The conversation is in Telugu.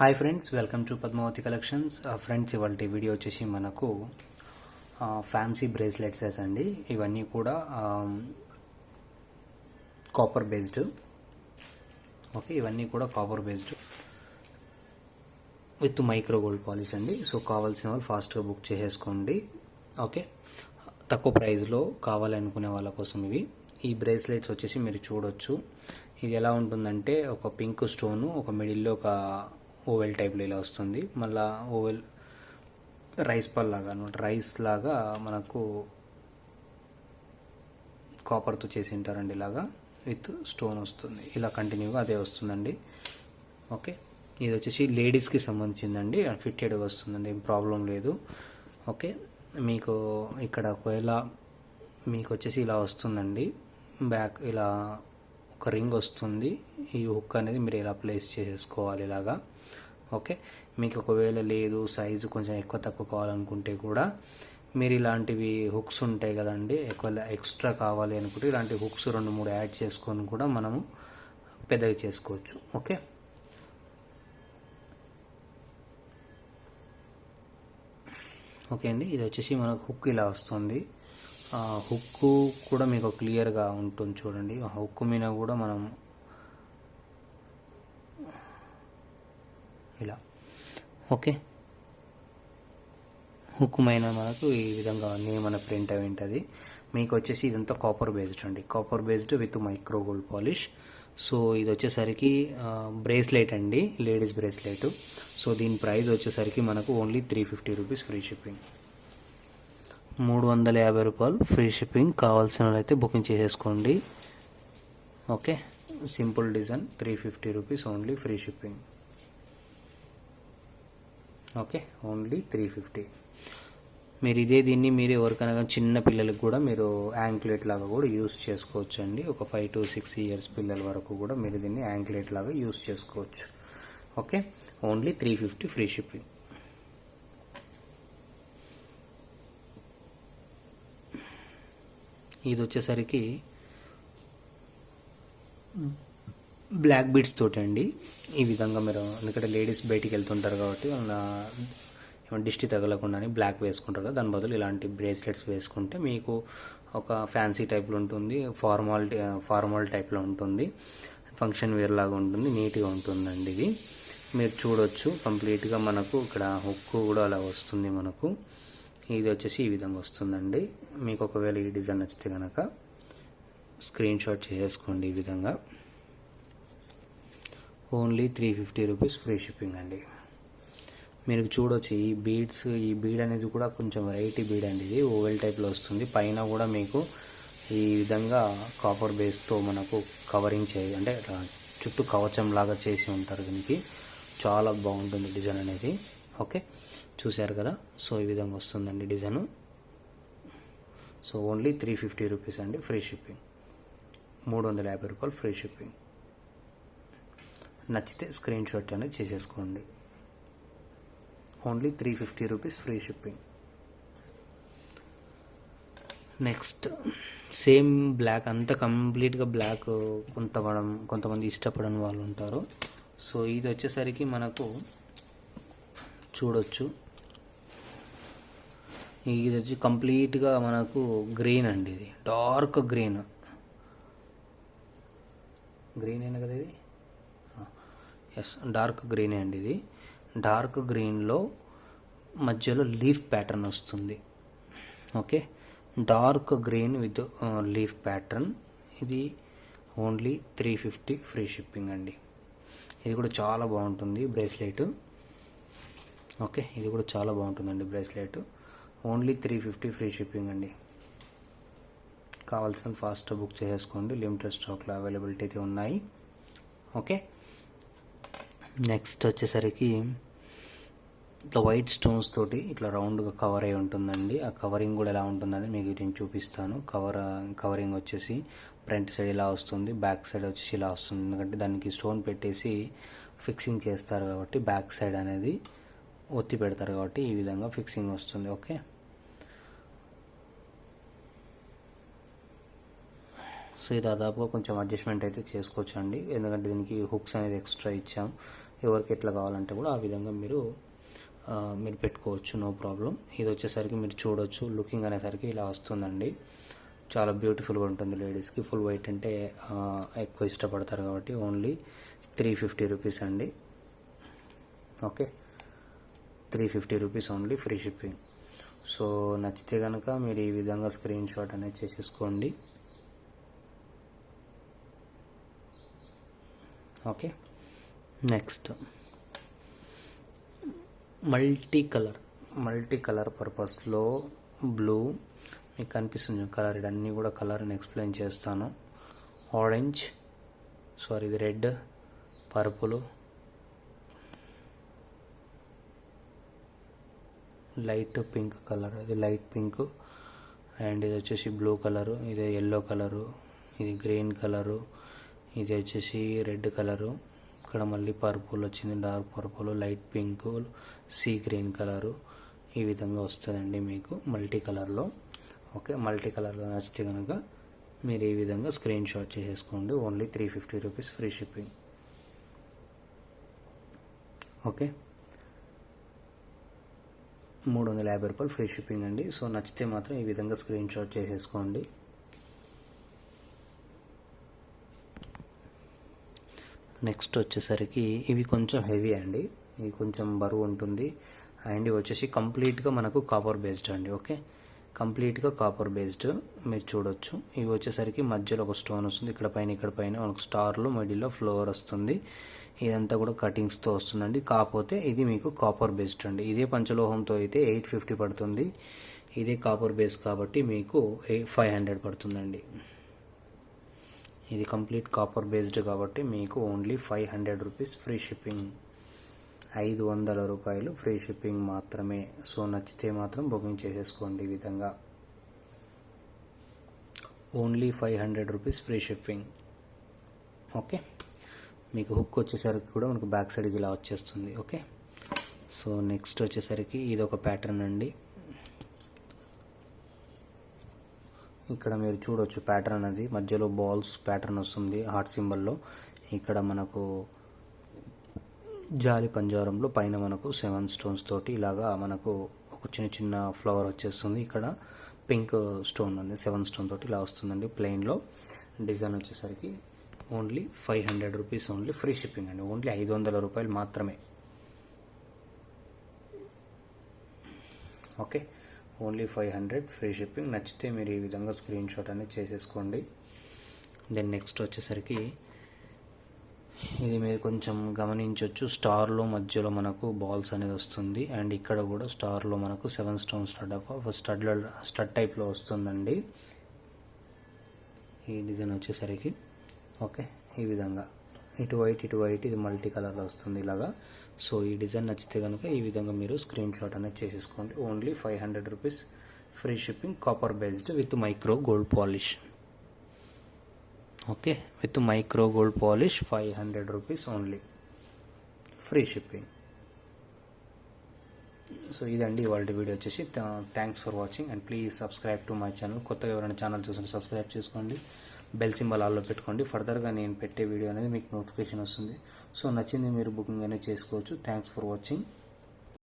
Hi friends welcome to Padmavathi collections friends ఇవాళ వీడియో వచ్చేసి మనకు ఫ్యాన్సీ బ్రేస్లెట్సెస్ అండి. ఇవన్నీ కూడా కాపర్ బేస్డ్ ఓకే ఇవన్నీ కూడా copper based with micro gold polish అండి. సో కావాల్సిన వాళ్ళు ఫాస్ట్గా బుక్ చేసేసుకోండి. ఓకే తక్కువ ప్రైస్లో కావాలనుకునే వాళ్ళ కోసం ఇవి. ఈ బ్రేస్లెట్స్ వచ్చేసి మీరు చూడొచ్చు. ఇది ఎలా ఉంటుందంటే ఒక పింక్ స్టోను ఒక మిడిల్లో ఒక ఓవెల్ టైప్లో ఇలా వస్తుంది. మళ్ళా ఓవెల్ రైస్ పల్ లాగా అనమాట. రైస్ లాగా మనకు కాపర్తో చేసి ఉంటారండి ఇలాగా. విత్ స్టోన్ వస్తుంది. ఇలా కంటిన్యూగా అదే వస్తుందండి. ఓకే. ఇది వచ్చేసి లేడీస్కి సంబంధించిందండి. ఫిట్టెడ్ వస్తుందండి. ఏం ప్రాబ్లం లేదు. ఓకే. మీకు ఇక్కడ ఒకవేళ మీకు వచ్చేసి ఇలా వస్తుందండి. బ్యాక్ ఇలా ఒక రింగ్ వస్తుంది. ఈ హుక్ అనేది మీరు ఇలా ప్లేస్ చేసుకోవాలి ఇలాగా. ఓకే మీకు ఒకవేళ లేదు సైజు కొంచెం ఎక్కువ తక్కువ కావాలనుకుంటే కూడా మీరు ఇలాంటివి హుక్స్ ఉంటాయి కదండి. ఎక్కువ ఎక్స్ట్రా కావాలి అనుకుంటే ఇలాంటి హుక్స్ రెండు మూడు యాడ్ చేసుకొని కూడా మనము పెద్దగా చేసుకోవచ్చు. ఓకే ఓకే అండి. ఇది వచ్చేసి మనకు హుక్ ఇలా వస్తుంది. హుక్ కూడా మీకు క్లియర్గా ఉంటుంది చూడండి. ఆ హుక్ మీద కూడా మనం ఇలా. ఓకే. హుక్కుమైన మనకు ఈ విధంగా నేమ్ అనే ప్రింట్ అవి ఉంటుంది. మీకు వచ్చేసి ఇదంతా కాపర్ బేస్డ్ అండి. Copper based with micro gold polish so ఇది వచ్చేసరికి బ్రేస్లెట్ అండి. లేడీస్ బ్రేస్లెట్ సో దీని ప్రైస్ వచ్చేసరికి మనకు only three fifty rupees free shipping మూడు వందల యాభై రూపాయలు ఫ్రీ షిప్పింగ్ కావాల్సిన అయితే బుకింగ్ చేసేసుకోండి. Okay? Simple design three fifty rupees only free shipping. Okay? Only three fifty. మీరు ఇదే దీన్ని మీరు ఎవరికైనా చిన్న పిల్లలకు కూడా మీరు యాంక్లెట్ లాగా కూడా యూస్ చేసుకోవచ్చు అండి ఒక ఫైవ్ టు సిక్స్ ఇయర్స్ పిల్లల వరకు కూడా మీరు దీన్ని యాంక్లెట్ లాగా యూస్ చేసుకోవచ్చు. Okay? Only three fifty free shipping. ఇది వచ్చేసరికి బ్లాక్ బీడ్స్ తోటి అండి ఈ విధంగా మీరు ఎందుకంటే లేడీస్ బయటికి వెళ్తుంటారు కాబట్టి వాళ్ళ ఏమైనా దిష్టి తగలకుండా బ్లాక్ వేసుకుంటారు కదా. దాని బదులు ఇలాంటి బ్రేస్లెట్స్ వేసుకుంటే మీకు ఒక ఫ్యాన్సీ టైప్లో ఉంటుంది ఫార్మాల్ ఫార్మల్ టైప్లో ఉంటుంది ఫంక్షన్ వేర్ లాగా ఉంటుంది నీట్గా ఉంటుందండి ఇది. మీరు చూడొచ్చు కంప్లీట్గా మనకు ఇక్కడ హుక్కు కూడా అలా వస్తుంది మనకు. ఇది వచ్చేసి ఈ విధంగా వస్తుందండి. మీకు ఒకవేళ ఈ డిజైన్ నచ్చితే కనుక స్క్రీన్ షాట్ చేసేసుకోండి ఈ విధంగా. Only three fifty rupees free shipping అండి. మీరు చూడొచ్చు ఈ బీడ్స్ ఈ బీడ్ అనేది కూడా కొంచెం వెరైటీ బీడ్ అండి ఇది. ఓవెల్ టైప్లో వస్తుంది. పైన కూడా మీకు ఈ విధంగా కాపర్ బేస్తో మనకు కవరింగ్ చే అంటే చుట్టూ కవచం లాగా చేసి ఉంటారు దీనికి. చాలా బాగుంటుంది డిజైన్ అనేది. ఓకే? చూశారు కదా? సో ఈ విధంగా వస్తుందండి design. So only three fifty rupees అండి ఫ్రీ షిప్పింగ్. మూడు వందల యాభై రూపాయలు ఫ్రీ షిప్పింగ్. నచ్చితే స్క్రీన్ షాట్ అనేది చేసేసుకోండి. Only three fifty rupees free shipping. Next same black అంతా కంప్లీట్గా బ్లాక్ కొంత కొంతమంది ఇష్టపడని వాళ్ళు ఉంటారు. సో ఇది వచ్చేసరికి మనకు చూడొచ్చు. ఇది వచ్చి కంప్లీట్గా మనకు గ్రీన్ అండి ఇది. Dark green. గ్రీన్ అయినా కదా ఇది? ఎస్ డార్క్ గ్రీన్ అండి ఇది. డార్క్ గ్రీన్లో మధ్యలో లీఫ్ ప్యాటర్న్ వస్తుంది. Okay? Dark green with leaf pattern. ఇది only three fifty free shipping అండి. ఇది కూడా చాలా బాగుంటుంది బ్రేస్లెట్. ఓకే ఇది కూడా చాలా బాగుంటుందండి bracelet. Only three fifty free shipping అండి. కావాల్సిన ఫాస్ట్ బుక్ చేసేసుకోండి. లిమిటెడ్ స్టాక్లో అవైలబిలిటీ అయితే ఉన్నాయి. ఓకే. నెక్స్ట్ వచ్చేసరికి ఇట్లా వైట్ స్టోన్స్ తోటి ఇట్లా రౌండ్గా కవర్ అయి ఉంటుందండి. ఆ కవరింగ్ కూడా ఎలా ఉంటుందని మీకు నేను చూపిస్తాను. కవర్ కవరింగ్ వచ్చేసి ఫ్రంట్ సైడ్ ఇలా వస్తుంది బ్యాక్ సైడ్ వచ్చేసి ఇలా వస్తుంది. ఎందుకంటే దానికి స్టోన్ పెట్టేసి ఫిక్సింగ్ చేస్తారు కాబట్టి బ్యాక్ సైడ్ అనేది ఒత్తి పెడతారు కాబట్టి ఈ విధంగా ఫిక్సింగ్ వస్తుంది ఓకే సో ఇది దాదాపుగా కొంచెం అడ్జస్ట్మెంట్ అయితే చేసుకోవచ్చు అండి ఎందుకంటే దీనికి హుక్స్ అనేది ఎక్స్ట్రా ఇచ్చాం. ఎవరికి ఎట్లా కావాలంటే కూడా ఆ విధంగా మీరు మీరు పెట్టుకోవచ్చు నో ప్రాబ్లం ఇది వచ్చేసరికి మీరు చూడొచ్చు లుకింగ్ అనేసరికి ఇలా వస్తుందండి. చాలా బ్యూటిఫుల్గా ఉంటుంది లేడీస్కి ఫుల్ వైట్ అంటే ఎక్కువ ఇష్టపడతారు కాబట్టి ఓన్లీ త్రీ ఫిఫ్టీ రూపీస్ అండి. Okay three fifty rupees only free shipping. So నచ్చితే కనుక మీరు ఈ విధంగా స్క్రీన్ షాట్ అనేది చేసేసుకోండి. Okay next. Multi colour multi colour పర్పస్లో బ్లూ. మీకు కనిపిస్తుంది కలర్ ఇవన్నీ కూడా కలర్ నేను ఎక్స్ప్లెయిన్ చేస్తాను. ఆరెంజ్ సారీ ఇది red purple. Light pink colour అది లైట్ పింక్. అండ్ ఇది వచ్చేసి బ్లూ కలరు ఇది ఎల్లో కలరు ఇది గ్రీన్ కలరు ఇది వచ్చేసి రెడ్ కలరు. ఇక్కడ మళ్ళీ పర్పుల్ వచ్చింది dark purple light pink sea green colour. ఈ విధంగా వస్తుందండి మీకు మల్టీ కలర్లో. ఓకే మల్టీ కలర్లో నచ్చితే కనుక మీరు ఈ విధంగా స్క్రీన్ షాట్ చేసేసుకోండి. Only three fifty rupees free shipping. Okay. మూడు వందల యాభై రూపాయలు ఫ్రీ షిప్పింగ్ అండి. సో నచ్చితే మాత్రం ఈ విధంగా స్క్రీన్ షాట్ చేసేసుకోండి. నెక్స్ట్ వచ్చేసరికి ఇవి కొంచెం హెవీ అండి. ఇవి కొంచెం బరువు ఉంటుంది. అండ్ ఇవి వచ్చేసి కంప్లీట్గా మనకు కాపర్ బేస్డ్ అండి. ఓకే? కంప్లీట్గా కాపర్ బేస్డ్ మీరు చూడొచ్చు. ఇవి వచ్చేసరికి మధ్యలో ఒక స్టోన్ వస్తుంది. ఇక్కడ పైన ఇక్కడ పైన మనకు స్టార్లో మిడిల్లో ఫ్లోర్ వస్తుంది. ఇదంతా కూడా కటింగ్స్తో వస్తుందండి. కాకపోతే ఇది మీకు కాపర్ బేస్డ్ అండి. ఇదే పంచలోహంతో అయితే ఎయిట్ ఫిఫ్టీ పడుతుంది. ఇదే కాపర్ బేస్ కాబట్టి మీకు ఫైవ్ హండ్రెడ్ పడుతుందండి. ఇది కంప్లీట్ కాపర్ బేస్డ్ కాబట్టి మీకు only five hundred rupees free shipping. ఐదు వందల రూపాయలు ఫ్రీ షిప్పింగ్ మాత్రమే. సో నచ్చితే మాత్రం బుకింగ్ చేసేసుకోండి ఈ విధంగా. Only five hundred rupees free shipping. Okay? మీకు హుక్ వచ్చేసరికి కూడా మనకు బ్యాక్ సైడ్కి ఇలా వచ్చేస్తుంది ఓకే సో నెక్స్ట్ వచ్చేసరికి ఇది ఒక ప్యాటర్న్ అండి. ఇక్కడ మీరు చూడొచ్చు ప్యాటర్న్ అది మధ్యలో బాల్స్ ప్యాటర్న్ వస్తుంది హార్ట్ సింబల్లో ఇక్కడ మనకు జాలి పంజారంలో పైన మనకు సెవెన్ స్టోన్స్ తోటి ఇలాగా మనకు ఒక చిన్న చిన్న ఫ్లవర్ వచ్చేస్తుంది. ఇక్కడ పింక్ స్టోన్ ఉంది సెవెన్ స్టోన్ తోటి ఇలా వస్తుందండి ప్లెయిన్లో డిజైన్ వచ్చేసరికి only five hundred rupees only free shipping అండి. ఓన్లీ ఐదు వందల రూపాయలు మాత్రమే. Okay? Only five hundred free shipping. నచ్చితే మీరు ఈ విధంగా స్క్రీన్ షాట్ అనేది చేసేసుకోండి. దెన్ నెక్స్ట్ వచ్చేసరికి ఇది మీరు కొంచెం గమనించవచ్చు స్టార్లో మధ్యలో మనకు బాల్స్ అనేది వస్తుంది. అండ్ ఇక్కడ కూడా స్టార్లో మనకు seven stone stud of stud stud టైప్లో వస్తుందండి. ఈ డిజైన్ వచ్చేసరికి ఓకే ఈ విధంగా. ఇటు వైట్ ఇటు వైట్ ఇది మల్టీ కలర్లో వస్తుంది ఇలాగా. సో ఈ డిజైన్ నచ్చితే కనుక ఈ విధంగా మీరు స్క్రీన్ షాట్ అనేది చేసేసుకోండి. Only five hundred rupees free shipping copper based with micro gold polish. Okay with micro gold polish five hundred rupees only free shipping. So ఇదండి ఇవాళ వీడియో వచ్చేసి. Thanks for watching and please subscribe to my channel. కొత్తగా ఎవరైనా ఛానల్ చూసిన సబ్స్క్రైబ్ చేసుకోండి. బెల్ సింబల్ ఆల్లో పెట్టుకోండి. ఫర్దర్గా నేను పెట్టే వీడియో అనేది మీకు నోటిఫికేషన్ వస్తుంది. సో నచ్చింది మీరు బుకింగ్ అనేది చేసుకోవచ్చు. Thanks for watching